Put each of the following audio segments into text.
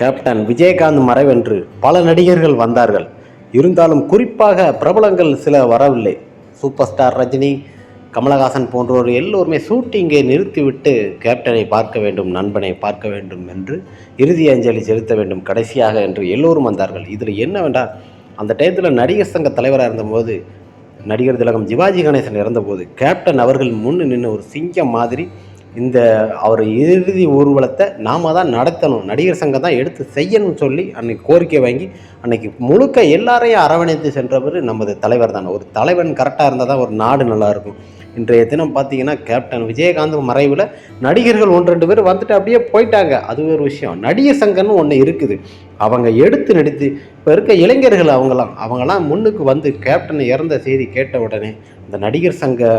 Captain Vijayakanth மறைவென்று பல நடிகர்கள் வந்தார்கள். இருந்தாலும் குறிப்பாக பிரபலங்கள் சில வரவில்லை. சூப்பர் ஸ்டார் ரஜினி கமலஹாசன் போன்றோர் எல்லோருமே ஷூட்டிங்கை நிறுத்திவிட்டு கேப்டனை பார்க்க வேண்டும் நண்பனை பார்க்க வேண்டும் என்று இறுதி அஞ்சலி செலுத்த வேண்டும் கடைசியாக என்று எல்லோரும் வந்தார்கள். இதில் என்னவென்றால் அந்த டயத்தில் நடிகர் சங்க தலைவராக இருந்தபோது நடிகர் திலகம் சிவாஜி கணேசன் இறந்தபோது கேப்டன் அவர்கள் முன்னு நின்று ஒரு சிங்கம் மாதிரி இந்த அவர் இறுதி ஊர்வலத்தை நாம தான் நடத்தணும். நடிகர் சங்கம் தான் எடுத்து செய்யணும்னு சொல்லி அன்னைக்கு கோரிக்கை வாங்கி அன்னைக்கு முழுக்க எல்லாரையும் அரவணைத்து சென்றவர் நமது தலைவர் தான். ஒரு தலைவன் கரெக்டாக இருந்தால் தான் ஒரு நாடு நல்லாயிருக்கும் இன்றைய தினம் பார்த்தீங்கன்னா கேப்டன் விஜயகாந்த் மறைவில் நடிகர்கள் ஒன்று ரெண்டு பேர் வந்துட்டு அப்படியே போயிட்டாங்க. அது ஒரு விஷயம். நடிகர் சங்கம்னு ஒன்று இருக்குது. அவங்க எடுத்து நடித்து இப்போ இருக்க இளைஞர்கள் அவங்களாம் அவங்களாம் முன்னுக்கு வந்து கேப்டன் இறந்த செய்தி கேட்ட உடனே இந்த நடிகர் சங்க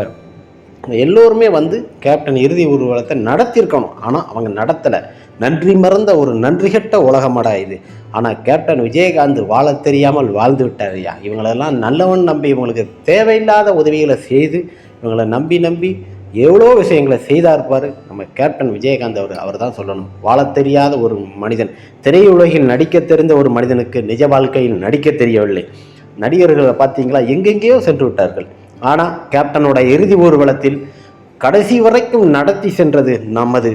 எல்லோருமே வந்து கேப்டன் இறுதி ஊர்வலத்தை நடத்தியிருக்கணும். ஆனால் அவங்க நடத்தலை. நன்றி மறந்த ஒரு நன்றிகட்ட உலகமடா இது. ஆனால் கேப்டன் விஜயகாந்த் வாழ தெரியாமல் வாழ்ந்து விட்டாரியா இவங்களெல்லாம் நல்லவன் நம்பி இவங்களுக்கு தேவையில்லாத உதவிகளை செய்து இவங்களை நம்பி நம்பி எவ்வளோ விஷயங்களை செய்தார் நம்ம கேப்டன் விஜயகாந்த் அவர் அவர் தான் சொல்லணும். வாழத் தெரியாத ஒரு மனிதன். திரையுலகில் நடிக்க தெரிந்த ஒரு மனிதனுக்கு நிஜ வாழ்க்கையில் நடிக்க தெரியவில்லை. நடிகர்களை பார்த்தீங்களா? எங்கெங்கேயோ சென்று விட்டார்கள். ஆனால் கேப்டனோட இறுதி ஊர்வலத்தில் கடைசி வரைக்கும் நடத்தி சென்றது நமது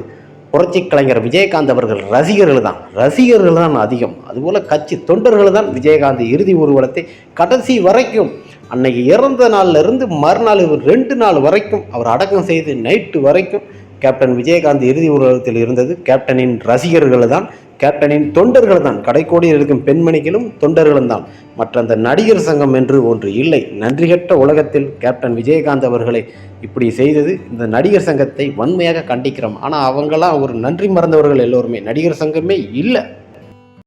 புரட்சி கலைஞர் விஜயகாந்த் அவர்கள். ரசிகர்கள் தான் ரசிகர்கள் தான் அதிகம். அதுபோல் கட்சி தொண்டர்கள் தான் விஜயகாந்த் இறுதி ஊர்வலத்தை கடைசி வரைக்கும் அன்னைக்கு இறந்த நாள்ல இருந்து மறுநாள் இவர் ரெண்டு நாள் வரைக்கும் அவர் அடக்கம் செய்து நைட்டு வரைக்கும் கேப்டன் விஜயகாந்த் இறுதி ஊர்வலத்தில் இருந்தது. கேப்டனின் ரசிகர்கள் தான் கேப்டனின் தொண்டர்கள் தான் கடைக்கோடியில் இருக்கும் பெண்மணிகளும் தொண்டர்களும் தான் மற்ற அந்த நடிகர் சங்கம் என்று ஒன்று இல்லை. நன்றிகட்ட உலகத்தில் கேப்டன் விஜயகாந்த் அவர்களை இப்படி செய்தது இந்த நடிகர் சங்கத்தை வன்மையாக கண்டிக்கிறோம். ஆனால் அவங்களாம் ஒரு நன்றி மறந்தவர்கள் எல்லோருமே. நடிகர் சங்கமே இல்லை.